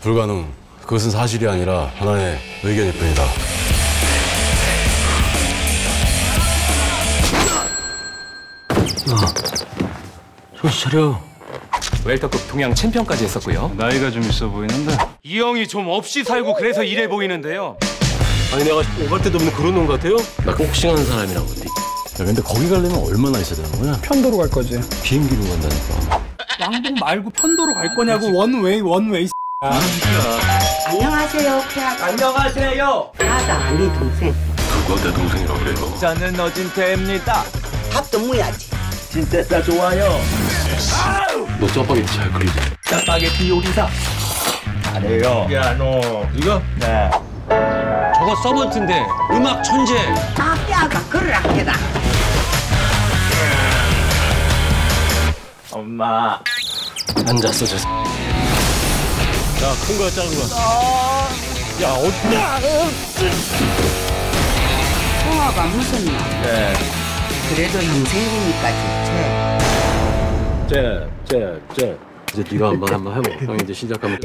불가능. 그것은 사실이 아니라 하나의 의견일 뿐이다. 정신 차려. 웰터급 동양 챔피언까지 했었고요. 나이가 좀 있어 보이는데. 이 형이 좀 없이 살고 그래서 이래 보이는데요. 아니 내가 오갈 데도 없는 그런 놈 같아요? 나 복싱하는 사람이라고. 야, 근데 거기 가려면 얼마나 있어야 되는 거야? 편도로 갈 거지. 비행기로 간다니까. 왕복 말고 편도로 갈 거냐고 원웨이 원웨이. 안녕하세요, 태아. 안녕하세요. 나다, 네 동생. 그거 내 동생이라고 그래요. 저는 어진태입니다. 밥도 먹어야지. 진짜 좋아요. 너 짜파게티 잘 끓이지? 짜파게티 요리사. 잘해요. 야, 너 이거? 네. 저거 서번트인데 음악 천재. 나 뼈가 그러라 해라. 엄마. 앉았어, 저. 자, 큰 거야, 작은 거야. 통화가 무슨 말? 네. 그래도 형생이니까 좋지. 쟤, 쟤, 쟤. 이제 네가 한번 한번 해봐. 형 이제 시작하면.